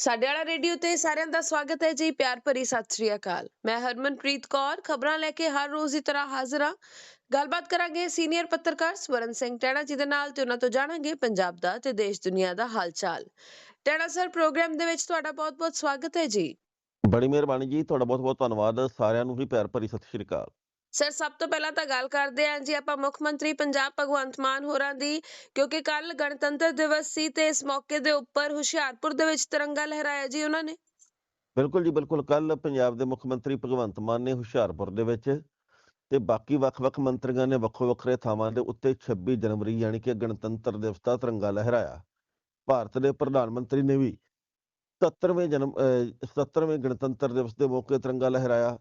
ਸਾਡੇ ਵਾਲਾ ਰੇਡੀਓ ਤੇ ਸਾਰਿਆਂ ਦਾ ਸਵਾਗਤ ਹੈ ਜੀ, ਪਿਆਰ ਭਰੀ ਸਤਿ ਸ੍ਰੀ ਅਕਾਲ। ਮੈਂ ਹਰਮਨਪ੍ਰੀਤ ਕੌਰ, ਖਬਰਾਂ ਲੈ ਕੇ ਹਰ ਰੋਜ਼ ਦੀ ਤਰ੍ਹਾਂ ਹਾਜ਼ਰ ਹਾਂ। ਗੱਲਬਾਤ ਕਰਾਂਗੇ ਸੀਨੀਅਰ ਪੱਤਰਕਾਰ ਸਵਰਨ ਸਿੰਘ ਟੈਣਾ ਜੀ ਦੇ ਨਾਲ ਤੇ ਉਹਨਾਂ ਤੋਂ ਜਾਣਾਂਗੇ ਪੰਜਾਬ ਦਾ ਤੇ ਦੇਸ਼ ਦੁਨੀਆ ਦਾ ਹਾਲਚਾਲ। ਟੈਣਾ ਸਰ, ਪ੍ਰੋਗਰਾਮ ਦੇ ਵਿੱਚ ਤੁਹਾਡਾ ਬਹੁਤ-ਬਹੁਤ ਸਵਾਗਤ ਹੈ ਜੀ। ਬੜੀ ਮਿਹਰਬਾਨੀ ਜੀ, ਤੁਹਾਡਾ ਬਹੁਤ ਬਹੁਤ ਧੰਨਵਾਦ। ਸਾਰਿਆਂ ਨੂੰ ਵੀ ਪਿਆਰ ਭਰੀ ਸਤਿ ਸ਼੍ਰੀ ਅਕਾਲ। ਸਰ ਸਭ ਤੋਂ ਪਹਿਲਾਂ ਤਾਂ ਗੱਲ ਕਰਦੇ ਹਾਂ ਜੀ ਆਪਾਂ ਮੁੱਖ ਮੰਤਰੀ ਪੰਜਾਬ ਭਗਵੰਤ ਮਾਨ ਹੋਰਾਂ ਦੀ, ਕਿਉਂਕਿ ਕੱਲ ਗਣਤੰਤਰ ਦਿਵਸ ਸੀ ਤੇ ਇਸ ਮੌਕੇ ਦੇ ਉੱਪਰ ਹੁਸ਼ਿਆਰਪੁਰ ਦੇ ਵਿੱਚ ਤਿਰੰਗਾ ਲਹਿਰਾਇਆ ਜੀ ਉਹਨਾਂ ਨੇ। ਬਿਲਕੁਲ ਜੀ, ਬਿਲਕੁਲ। ਕੱਲ ਪੰਜਾਬ ਦੇ ਮੁੱਖ ਮੰਤਰੀ ਭਗਵੰਤ ਮਾਨ ਨੇ ਹੁਸ਼ਿਆਰਪੁਰ ਦੇ ਵਿੱਚ ਤੇ ਬਾਕੀ ਵੱਖ-ਵੱਖ ਮੰਤਰੀਆਂ ਨੇ ਵੱਖੋ ਵੱਖਰੇ ਥਾਵਾਂ ਦੇ ਉੱਤੇ 26 ਜਨਵਰੀ ਯਾਨੀ ਕਿ ਗਣਤੰਤਰ ਦਿਵਸ ਦਾ ਤਿਰੰਗਾ ਲਹਿਰਾਇਆ। ਭਾਰਤ ਦੇ ਪ੍ਰਧਾਨ ਮੰਤਰੀ ਨੇ ਵੀ 77ਵੇਂ ਜਨਮ, ਅਹ 77ਵੇਂ ਗਣਤੰਤਰ ਦਿਵਸ ਦੇ ਮੌਕੇ ਤਿਰੰਗਾ ਲਹਿਰਾਇਆ।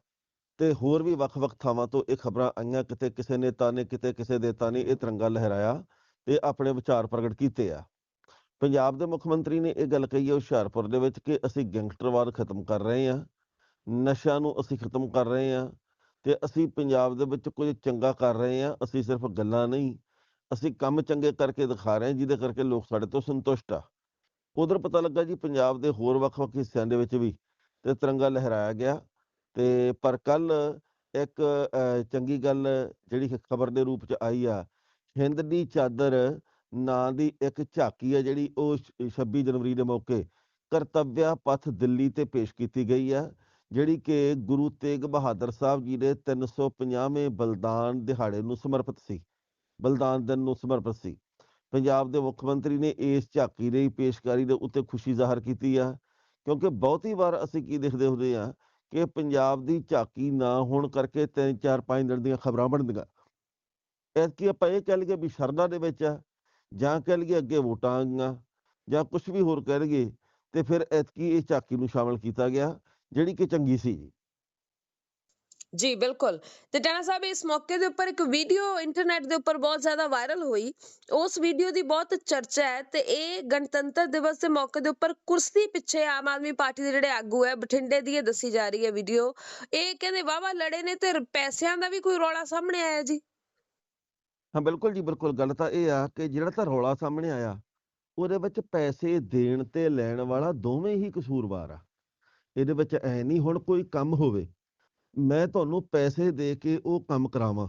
ਤੇ ਹੋਰ ਵੀ ਵੱਖ-ਵੱਖ ਥਾਵਾਂ ਤੋਂ ਇਹ ਖਬਰਾਂ ਆਈਆਂ, ਕਿਤੇ ਕਿਸੇ ਨੇਤਾ ਨੇ ਕਿਤੇ ਕਿਸੇ ਦੇਤਾ ਨੇ ਇਹ ਤਿਰੰਗਾ ਲਹਿਰਾਇਆ ਤੇ ਆਪਣੇ ਵਿਚਾਰ ਪ੍ਰਗਟ ਕੀਤੇ ਆ। ਪੰਜਾਬ ਦੇ ਮੁੱਖ ਮੰਤਰੀ ਨੇ ਇਹ ਗੱਲ ਕਹੀ ਹੈ ਹੁਸ਼ਿਆਰਪੁਰ ਦੇ ਵਿੱਚ ਕਿ ਅਸੀਂ ਗੈਂਗਸਟਰਵਾਦ ਖਤਮ ਕਰ ਰਹੇ ਹਾਂ, ਨਸ਼ਿਆਂ ਨੂੰ ਅਸੀਂ ਖਤਮ ਕਰ ਰਹੇ ਹਾਂ ਤੇ ਅਸੀਂ ਪੰਜਾਬ ਦੇ ਵਿੱਚ ਕੁਝ ਚੰਗਾ ਕਰ ਰਹੇ ਹਾਂ, ਅਸੀਂ ਸਿਰਫ ਗੱਲਾਂ ਨਹੀਂ, ਅਸੀਂ ਕੰਮ ਚੰਗੇ ਕਰਕੇ ਦਿਖਾ ਰਹੇ ਹਾਂ, ਜਿਹਦੇ ਕਰਕੇ ਲੋਕ ਸਾਡੇ ਤੋਂ ਸੰਤੁਸ਼ਟ ਆ। ਉਧਰ ਪਤਾ ਲੱਗਾ ਜੀ, ਪੰਜਾਬ ਦੇ ਹੋਰ ਵੱਖ-ਵੱਖ ਹਿੱਸਿਆਂ ਦੇ ਵਿੱਚ ਵੀ ਤੇ ਤਿਰੰਗਾ ਲਹਿਰਾਇਆ ਗਿਆ। ਤੇ ਪਰ ਕੱਲ ਇੱਕ ਅਹ, ਚੰਗੀ ਗੱਲ ਜਿਹੜੀ ਖਬਰ ਦੇ ਰੂਪ ਚ ਆਈ ਆ ਹਿੰਦ ਦੀ ਚਾਦਰ ਨਾਂ ਦੀ ਇੱਕ ਝਾਕੀ ਹੈ ਜਿਹੜੀ ਉਹ ਛ- 26 ਜਨਵਰੀ ਦੇ ਮੌਕੇ ਕਰਤੱਵਿਆ ਪਥ ਦਿੱਲੀ ਤੇ ਪੇਸ਼ ਕੀਤੀ ਗਈ ਆ ਜਿਹੜੀ ਕਿ ਗੁਰੂ ਤੇਗ ਬਹਾਦਰ ਸਾਹਿਬ ਜੀ ਦੇ 350ਵੇਂ ਬਲਿਦਾਨ ਦਿਹਾੜੇ ਨੂੰ ਸਮਰਪਿਤ ਸੀ ਬਲਿਦਾਨ ਦਿਨ ਨੂੰ ਸਮਰਪਿਤ ਸੀ। ਪੰਜਾਬ ਦੇ ਮੁੱਖ ਮੰਤਰੀ ਨੇ ਇਸ ਝਾਕੀ ਦੀ ਪੇਸ਼ਕਾਰੀ ਦੇ ਉੱਤੇ ਖੁਸ਼ੀ ਜ਼ਾਹਰ ਕੀਤੀ ਆ ਕਿਉਂਕਿ ਬਹੁਤੀ ਵਾਰ ਅਸੀਂ ਕੀ ਦੇਖਦੇ ਹੁੰਦੇ ਆ ਕਿ ਪੰਜਾਬ ਦੀ ਝਾਕੀ ਨਾ ਹੋਣ ਕਰਕੇ ਤਿੰਨ ਚਾਰ ਪੰਜ ਦਿਨ ਦੀਆਂ ਖਬਰਾਂ ਬਣਦੀਆਂ। ਐਤਕੀ ਆਪਾਂ ਇਹ ਕਹਿ ਲਈਏ ਵੀ ਸ਼ਰਨਾ ਦੇ ਵਿੱਚ ਆ, ਜਾਂ ਕਹਿ ਲਈਏ ਅੱਗੇ ਵੋਟਾਂ ਆ ਗਈਆਂ, ਜਾਂ ਕੁਝ ਵੀ ਹੋਰ ਕਹਿ ਲਈਏ, ਤੇ ਫਿਰ ਐਤਕੀ ਇਹ ਝਾਕੀ ਨੂੰ ਸ਼ਾਮਲ ਕੀਤਾ ਗਿਆ, ਜਿਹੜੀ ਕਿ ਚੰਗੀ ਸੀ ਜੀ, ਬਿਲਕੁਲ। ਤੇ ਟੈਣਾ ਸਾਹਿਬ, ਇਸ ਮੌਕੇ ਦੇ ਉੱਪਰ ਇੱਕ ਵੀਡੀਓ ਇੰਟਰਨੈਟ ਦੇ ਉੱਪਰ ਬਹੁਤ ਜ਼ਿਆਦਾ ਵਾਇਰਲ ਹੋਈ। ਉਸ ਵੀਡੀਓ ਦੀ ਬਹੁਤ ਚਰਚਾ ਹੈ ਤੇ ਇਹ ਗਣਤੰਤਰ ਦਿਵਸ ਦੇ ਮੌਕੇ ਦੇ ਉੱਪਰ ਕੁਰਸੀ ਪਿੱਛੇ ਆਮ ਆਦਮੀ ਪਾਰਟੀ ਦੇ ਜਿਹੜੇ ਆਗੂ ਹੈ, ਬਠਿੰਡੇ ਦੀ ਇਹ ਦੱਸੀ ਜਾ ਰਹੀ ਹੈ ਵੀਡੀਓ। ਇਹ ਕਹਿੰਦੇ ਵਾਵਾ ਲੜੇ ਨੇ ਤੇ ਪੈਸਿਆਂ ਦਾ ਵੀ ਕੋਈ ਰੌਲਾ ਸਾਹਮਣੇ ਆਇਆ ਜੀ? ਹਾਂ, ਬਿਲਕੁਲ ਜੀ, ਬਿਲਕੁਲ। ਗੱਲ ਤਾਂ ਇਹ ਆ ਕਿ ਜਿਹੜਾ ਤਾਂ ਰੌਲਾ ਸਾਹਮਣੇ ਆਇਆ, ਉਹਦੇ ਵਿੱਚ ਪੈਸੇ ਦੇਣ ਤੇ ਲੈਣ ਵਾਲਾ ਦੋਵੇਂ ਹੀ ਕਸੂਰਵਾਰ ਆ। ਇਹਦੇ ਵਿੱਚ ਐ ਨਹੀਂ ਹੁਣ ਕੋਈ ਕੰਮ ਹੋਵੇ। ਮੈਂ ਤੁਹਾਨੂੰ ਪੈਸੇ ਦੇ ਕੇ ਉਹ ਕੰਮ ਕਰਾਵਾਂ।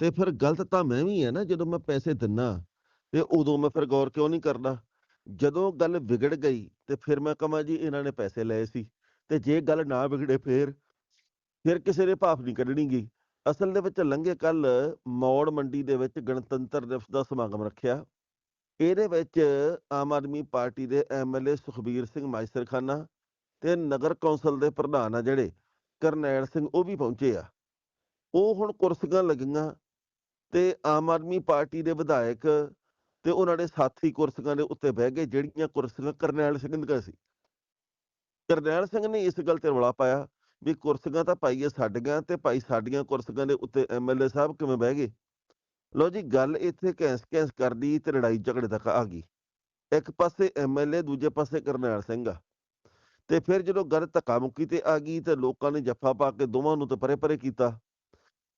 ਤੇ ਫਿਰ ਗਲਤ ਤਾਂ ਮੈਂ ਵੀ ਆ ਨਾ, ਜਦੋਂ ਮੈਂ ਪੈਸੇ ਦਿੰਨਾ, ਤੇ ਉਦੋਂ ਮੈਂ ਫਿਰ ਗੌਰ ਕਿਉਂ ਨਹੀਂ ਕਰਦਾ ਜਦੋਂ ਗੱਲ ਵਿਗੜ ਗਈ, ਤੇ ਫਿਰ ਮੈਂ ਕਹਾਂ ਜੀ ਇਹਨਾਂ ਨੇ ਪੈਸੇ ਲਏ ਸੀ, ਤੇ ਜੇ ਗੱਲ ਨਾ ਵਿਗੜੇ ਫਿਰ ਫਿਰ ਕਿਸੇ ਨੇ ਭਾਫ ਨਹੀਂ ਕੱਢਣੀ ਗਈ ਅਸਲ ਦੇ ਵਿੱਚ ਲੰਘੇ ਕੱਲ ਮੌੜ ਮੰਡੀ ਦੇ ਵਿੱਚ ਗਣਤੰਤਰ ਦਿਵਸ ਦਾ ਸਮਾਗਮ ਰੱਖਿਆ। ਇਹਦੇ ਵਿੱਚ ਆਮ ਆਦਮੀ ਪਾਰਟੀ ਦੇ ਐਮਐਲਏ ਸੁਖਬੀਰ ਸਿੰਘ ਮਾਇਸਰਖਾਨਾ ਤੇ ਨਗਰ ਕੌਂਸਲ ਦੇ ਪ੍ਰਧਾਨ ਆ ਜਿਹੜੇ। ਕਰਨੈਲ ਸਿੰਘ ਉਹ ਵੀ ਪਹੁੰਚੇ ਆ। ਉਹ ਹੁਣ ਕੁਰਸੀਆਂ ਲੱਗੀਆਂ ਤੇ ਆਮ ਆਦਮੀ ਪਾਰਟੀ ਦੇ ਵਿਧਾਇਕ ਤੇ ਉਹਨਾਂ ਦੇ ਸਾਥੀ ਕੁਰਸੀਆਂ ਦੇ ਉੱਤੇ ਬਹਿ ਗਏ, ਜਿਹੜੀਆਂ ਕੁਰਸੀਆਂ ਕਰਨੈਲ ਸਿੰਘ ਦੀਆਂ ਸੀ। ਕਰਨੈਲ ਸਿੰਘ ਨੇ ਇਸ ਗੱਲ ਤੇ ਰੌਲਾ ਪਾਇਆ ਵੀ ਕੁਰਸੀਆਂ ਤਾਂ ਭਾਈ ਸਾਡੀਆਂ ਤੇ ਭਾਈ ਸਾਡੀਆਂ ਕੁਰਸੀਆਂ ਦੇ ਉੱਤੇ ਐਮਐਲਏ ਸਾਹਿਬ ਕਿਵੇਂ ਬਹਿ ਗਏ? ਲੋ ਜੀ, ਗੱਲ ਇੱਥੇ ਕੈਂਸ ਕੈਂਸ ਕਰਦੀ ਤੇ ਲੜਾਈ ਝਗੜੇ ਤੱਕ ਆ ਗਈ। ਇੱਕ ਪਾਸੇ ਐਮਐਲਏ ਦੂਜੇ ਪਾਸੇ ਕਰਨੈਲ ਸਿੰਘ ਆ। ਤੇ ਫਿਰ ਜਦੋਂ ਗੱਲ ਧੱਕਾ ਮੁੱਕੀ ਤੇ ਆ ਗਈ ਤੇ ਲੋਕਾਂ ਨੇ ਜੱਫਾ ਪਾ ਕੇ ਦੋਵਾਂ ਨੂੰ ਤੇ ਪਰੇ ਪਰੇ ਕੀਤਾ।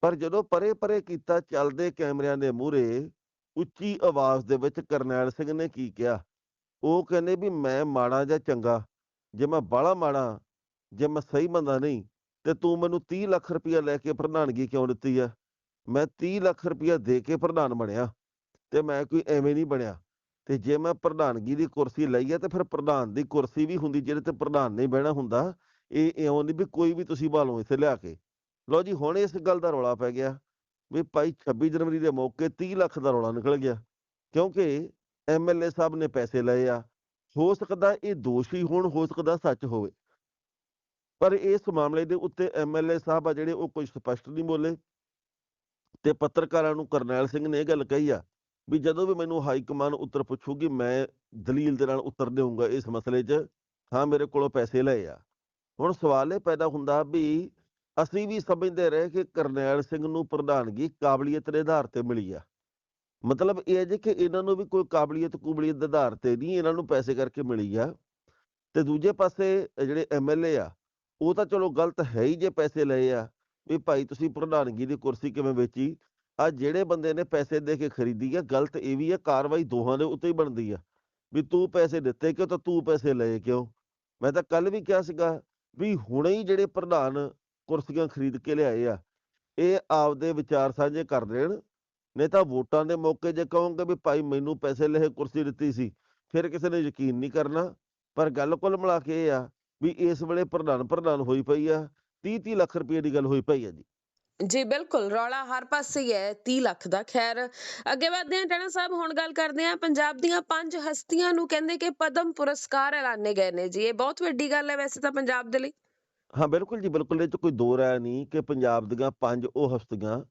ਪਰ ਜਦੋਂ ਪਰੇ ਪਰੇ ਕੀਤਾ, ਚੱਲਦੇ ਕੈਮਰਿਆਂ ਦੇ ਮੂਹਰੇ ਉੱਚੀ ਆਵਾਜ਼ ਦੇ ਵਿੱਚ ਕਰਨੈਲ ਸਿੰਘ ਨੇ ਕੀ ਕਿਹਾ? ਉਹ ਕਹਿੰਦੇ ਵੀ ਮੈਂ ਮਾੜਾ ਜਾਂ ਚੰਗਾ? ਜੇ ਮੈਂ ਬਾਹਲਾ ਮਾੜਾ, ਜੇ ਮੈਂ ਸਹੀ ਬੰਦਾ ਨਹੀਂ, ਤੇ ਤੂੰ ਮੈਨੂੰ 30 ਲੱਖ ਰੁਪਇਆ ਲੈ ਕੇ ਪ੍ਰਧਾਨਗੀ ਕਿਉਂ ਦਿੱਤੀ ਆ? ਮੈਂ 30 ਲੱਖ ਰੁਪਇਆ ਦੇ ਕੇ ਪ੍ਰਧਾਨ ਬਣਿਆ ਤੇ ਮੈਂ ਕੋਈ ਐਵੇਂ ਨਹੀਂ ਬਣਿਆ। ਤੇ ਜੇ ਮੈਂ ਪ੍ਰਧਾਨਗੀ ਦੀ ਕੁਰਸੀ ਲਈ ਆ, ਤੇ ਫਿਰ ਪ੍ਰਧਾਨ ਦੀ ਕੁਰਸੀ ਵੀ ਹੁੰਦੀ ਜਿਹਦੇ ਤੇ ਪ੍ਰਧਾਨ ਨਹੀਂ ਬਹਿਣਾ ਹੁੰਦਾ, ਇਹ ਇਉਂ ਨਹੀਂ ਵੀ ਕੋਈ ਵੀ ਤੁਸੀਂ ਭਾਲੋ ਇੱਥੇ ਲਿਆ ਕੇ। ਲਓ ਜੀ, ਹੁਣ ਇਸ ਗੱਲ ਦਾ ਰੌਲਾ ਪੈ ਗਿਆ ਵੀ ਭਾਈ 26 ਜਨਵਰੀ ਦੇ ਮੌਕੇ 30 ਲੱਖ ਦਾ ਰੌਲਾ ਨਿਕਲ ਗਿਆ, ਕਿਉਂਕਿ ਐਮਐਲਏ ਸਾਹਿਬ ਨੇ ਪੈਸੇ ਲਏ ਆ। ਹੋ ਸਕਦਾ ਇਹ ਦੋਸ਼ੀ ਹੋਣ, ਹੋ ਸਕਦਾ ਸੱਚ ਹੋਵੇ। ਪਰ ਇਸ ਮਾਮਲੇ ਦੇ ਉੱਤੇ ਐਮਐਲਏ ਸਾਹਿਬ ਆ ਜਿਹੜੇ ਉਹ ਕੁਝ ਸਪਸ਼ਟ ਨਹੀਂ ਬੋਲੇ। ਤੇ ਪੱਤਰਕਾਰਾਂ ਨੂੰ ਕਰਨੈਲ ਸਿੰਘ ਨੇ ਇਹ ਗੱਲ ਕਹੀ ਆ ਵੀ ਜਦੋਂ ਵੀ ਮੈਨੂੰ ਹਾਈ ਕਮਾਨ ਉੱਤਰ ਪੁੱਛੂਗੀ, ਮੈਂ ਦਲੀਲ ਦੇ ਨਾਲ ਉੱਤਰ ਦੇਵਾਂਗਾ ਇਸ ਮਸਲੇ 'ਚ, ਹਾਂ, ਮੇਰੇ ਕੋਲੋਂ ਪੈਸੇ ਲਏ ਆ। ਹੁਣ ਸਵਾਲ ਇਹ ਪੈਦਾ ਹੁੰਦਾ ਵੀ ਅਸੀਂ ਵੀ ਸਮਝਦੇ ਰਹੇ ਕਿ ਕਰਨੈਲ ਸਿੰਘ ਨੂੰ ਪ੍ਰਧਾਨਗੀ ਕਾਬਲੀਅਤ ਦੇ ਆਧਾਰ ਤੇ ਮਿਲੀ ਆ। ਮਤਲਬ ਇਹ ਹੈ ਜੀ ਕਿ ਇਹਨਾਂ ਨੂੰ ਵੀ ਕੋਈ ਕਾਬਲੀਅਤ ਕੁਬਲੀਅਤ ਦੇ ਆਧਾਰ ਤੇ ਨਹੀਂ, ਇਹਨਾਂ ਨੂੰ ਪੈਸੇ ਕਰਕੇ ਮਿਲੀ ਆ। ਤੇ ਦੂਜੇ ਪਾਸੇ ਜਿਹੜੇ ਐਮਐਲਏ ਆ, ਉਹ ਤਾਂ ਚਲੋ ਗਲਤ ਹੈ ਹੀ ਜੇ ਪੈਸੇ ਲਏ ਆ, ਵੀ ਭਾਈ ਤੁਸੀਂ ਪ੍ਰਧਾਨਗੀ ਦੀ ਕੁਰਸੀ ਕਿਵੇਂ ਵੇਚੀ? ਆ ਜਿਹੜੇ ਬੰਦੇ ਨੇ ਪੈਸੇ ਦੇ ਕੇ ਖਰੀਦੀ ਆ, ਗਲਤ ਇਹ ਵੀ ਆ, ਕਾਰਵਾਈ ਦੋਹਾਂ ਦੇ ਉੱਤੇ ਹੀ ਬਣਦੀ ਆ। ਵੀ ਤੂੰ ਪੈਸੇ ਦਿੱਤੇ ਕਿਉਂ ਤਾਂ ਤੂੰ ਪੈਸੇ ਲਏ ਕਿਉਂ? ਮੈਂ ਤਾਂ ਕੱਲ ਵੀ ਕਿਹਾ ਸੀਗਾ ਵੀ ਹੁਣੇ ਹੀ ਜਿਹੜੇ ਪ੍ਰਧਾਨ ਕੁਰਸੀਆਂ ਖਰੀਦ ਕੇ ਲਿਆਏ ਆ, ਇਹ ਆਪਦੇ ਵਿਚਾਰ ਸਾਂਝੇ ਕਰ ਦੇਣ। ਨਹੀਂ ਤਾਂ ਵੋਟਾਂ ਦੇ ਮੌਕੇ ਜੇ ਕਹੋਗੇ ਵੀ ਭਾਈ ਮੈਨੂੰ ਪੈਸੇ ਲਏ, ਕੁਰਸੀ ਦਿੱਤੀ ਸੀ, ਫਿਰ ਕਿਸੇ ਨੇ ਯਕੀਨ ਨਹੀਂ ਕਰਨਾ। ਪਰ ਗੱਲ ਕੁੱਲ ਮਿਲਾ ਕੇ ਇਹ ਆ ਵੀ ਇਸ ਵੇਲੇ ਪ੍ਰਧਾਨ ਪ੍ਰਧਾਨ ਹੋਈ ਪਈ ਆ 30 30 ਲੱਖ ਰੁਪਏ ਦੀ ਗੱਲ ਹੋਈ ਪਈ ਆ ਜੀ। ਜੀ, ਬਿਲਕੁਲ, ਰੌਲਾ ਹਰ ਪਾਸੇ ਹੀ ਹੈ 30 ਲੱਖ ਦਾ। ਖੈਰ, ਅੱਗੇ ਵਧਦੇ ਹਾਂ, ਟਣਾ ਸਾਹਿਬ, ਹੁਣ ਗੱਲ ਕਰਦੇ ਹਾਂ, ਪੰਜਾਬ ਦੀਆਂ ਪੰਜ ਹਸਤੀਆਂ ਨੂੰ ਕਹਿੰਦੇ ਕਿ ਪਦਮ ਪੁਰਸਕਾਰ ਐਲਾਨੇ ਗਏ ਨੇ। ਜੀ, ਇਹ ਬਹੁਤ ਵੱਡੀ ਗੱਲ ਹੈ ਵੈਸੇ ਤਾਂ ਪੰਜਾਬ ਦੇ ਲਈ। ਹਾਂ, ਬਿਲਕੁਲ ਜੀ, ਬਿਲਕੁਲ, ਇਹ 'ਚ ਕੋਈ ਦੋ ਰਾਏ ਨਹੀਂ ਕਿ ਪੰਜਾਬ ਦੀਆਂ ਪੰਜ ਉਹ ਹਸਤੀਆਂ